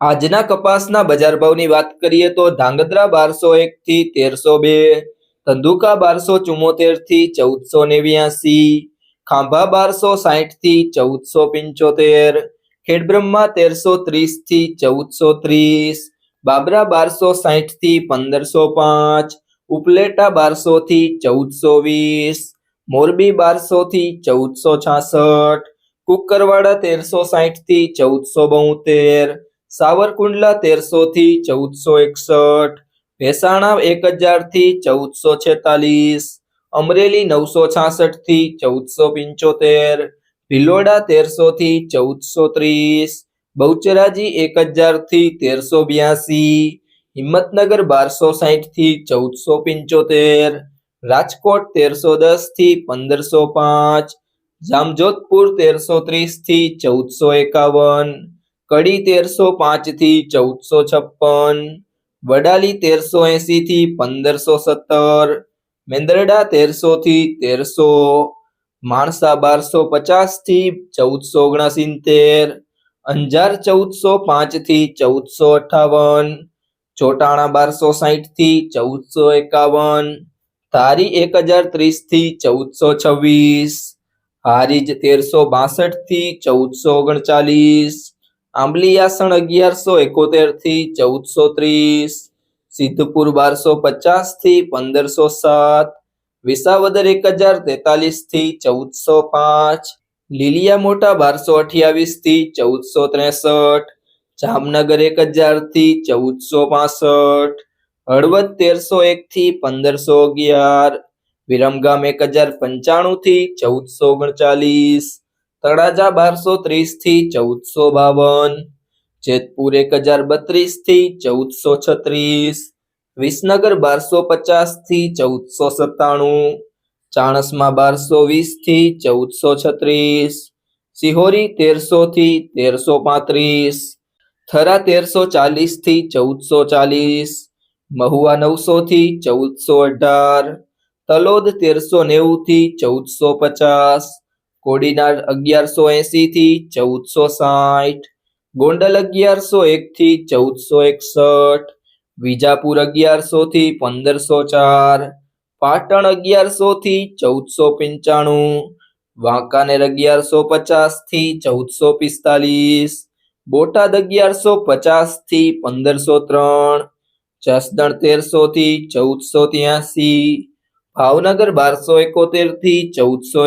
આજના કપાસના બજાર ભાવની વાત કરીએ તો ધાંગધ્રા બારસો એક થી તેરસો બે, ધંધુકા બારસો ચુમ્મોતેરથી ચૌદસો નેવ્યાસી, ખાંભા બારસો સાહીઠથી ચૌદસો પંચોતેર, ખેડબ્રહ્મા તેરસો ત્રીસથી ચૌદસો ત્રીસ, બાબરા બારસો સાહીઠથી પંદરસો પાંચ, ઉપલેટા બારસો થી ચૌદસો વીસ, મોરબી બારસો થી ચૌદસો છાસઠ, કુકરવાડા તેરસો સાહીઠથી ચૌદસો બોતેર સાવરકુંડલા તેરસો થી ચૌદસો એકસઠ, ભેસાણા એક હજારથી ચૌદસો છેતાલીસ, અમરેલી નવસો છાસઠથી ચૌદસો પંચોતેર, ભિલોડા તેરસો થી ચૌદસો ત્રીસ, બહુચરાજી એક હજારથી તેરસો બ્યાસી, હિંમતનગર બારસો સાઠથી ચૌદસો પંચોતેર, રાજકોટ તેરસો દસથી પંદરસો પાંચ, જામજોધપુર તેરસો ત્રીસથી ચૌદસો એકાવન કડી તેરસો પાંચથી ચૌદસો છપ્પન, વડાલી તેરસો એસી થી પંદરસો સત્તર, મેંદરડા તેરસો થી તેરસો, માણસા બારસો પચાસથી ચૌદસો ઓગણસિત્તેર, અંજાર ચૌદસો પાંચથી ચૌદસો અઠાવન, ચોટાણા બારસો સાઠથી ચૌદસો એકાવન, ધારી એક હજાર ત્રીસથી ચૌદસો છવ્વીસ, હારીજ તેરસો બાસઠથી ચૌદસો ઓગણચાલીસ આંબલીયાસણ અગિયારસો એકોતેરથી ચૌદસો ત્રીસ, સિદ્ધપુર બારસો પચાસથી પંદરસો સાત, વિસાવદર એક હજાર તેતાલીસથી ચૌદસો પાંચ, લીલિયા મોટા બારસો અઠ્યાવીસથી ચૌદસો ત્રેસઠ, જામનગર એક હજારથી ચૌદસો પાસઠ, હળવદ તેરસો એક થી પંદરસો અગિયાર, વિરમગામ એક હજાર પંચાણું થી ચૌદસો ઓગણચાલીસ તળાજા બારસો ત્રીસથી ચૌદસો બાવન, જેતપુર એક હજાર બત્રીસથી ચૌદસો છત્રીસ, વિસનગર બારસો પચાસથી ચૌદસો સત્તાણું, ચાણસમાં બારસો વીસથી ચૌદસો છત્રીસ, સિહોરી તેરસો થી તેરસો પાંત્રીસ, થરા તેરસો ચાલીસથી ચૌદસો ચાલીસ, મહુવા નવસો થી ચૌદસો અઢાર, તલોદ તેરસો નેવું થી ચૌદસો પચાસ કોડીનાર અગિયારસો એસી થી ચૌદસો સાઠ, ગોંડલ અગિયારસો એક થી ચૌદસો એકસઠ, વિજાપુર અગિયારસો થી પંદરસો ચાર, પાટણ અગિયારસો થી ચૌદસો પંચાણું, વાંકાનેર અગિયારસો પચાસથી ચૌદસો પિસ્તાલીસ, બોટાદ અગિયારસો પચાસથી પંદરસો ત્રણ, જસદણ તેરસો થી ચૌદસો ત્યાસી ભાવનગર બારસો એકોતેરથી ચૌદસો